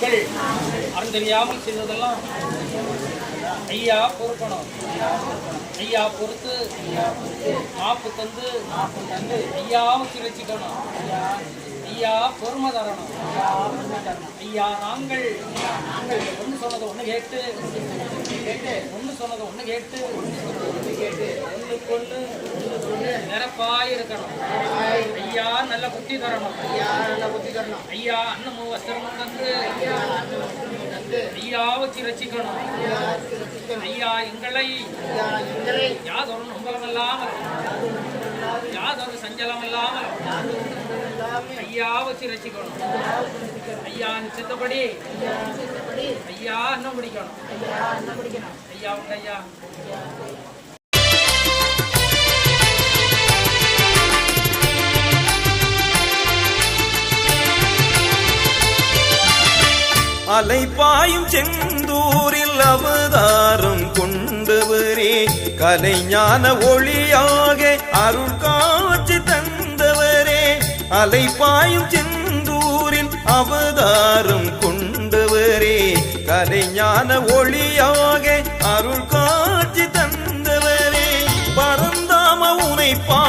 மக்கள் தெரியாமல் செய்ததெல்லாம் ஐயா பொறுக்கணும். ஐயா பொறுத்து மாப்பு தந்து மாப்பு தந்து ஐயாவுக்கு வச்சுக்கணும். ஐயா பொறுமை தரணும். ஐயா நாங்கள் நாங்கள் ஒன்று சொன்னதை ஒன்று கேட்டு கேட்டு ஒன்று சொன்னதை ஒன்று கேட்டு ஒன்று கேட்டு ஒன்றுக்கு ஒன்று நிரப்பாய் இருக்கணும் ஐயா நல்ல புத்தி தரணும். ஐயா நல்ல புத்தி தரணும். ஐயா அன்னமும் வஸ்திரமும் தந்து ஐயா வச்சு ரசிக்கணும். ஐயா எங்களை யாதொரு நம்பலம் இல்லாமல் யாதொரு சஞ்சலம் இல்லாமல் ஐயா வச்சு ரசிக்கணும். ஐயா நிச்சயத்தபடி ஐயா அன்னம் பிடிக்கணும் ஐயா உங்க அலை பாயும் செந்தூரில் அவதாரம் கொண்டவரே. கலைஞான ஒளியாக அருள் காட்சி தந்தவரே. அலை பாயும் செந்தூரில் அவதாரம் கொண்டவரே. கலைஞான ஒளியாக அருள் காட்சி தந்தவரே. பரந்தாம உனை பா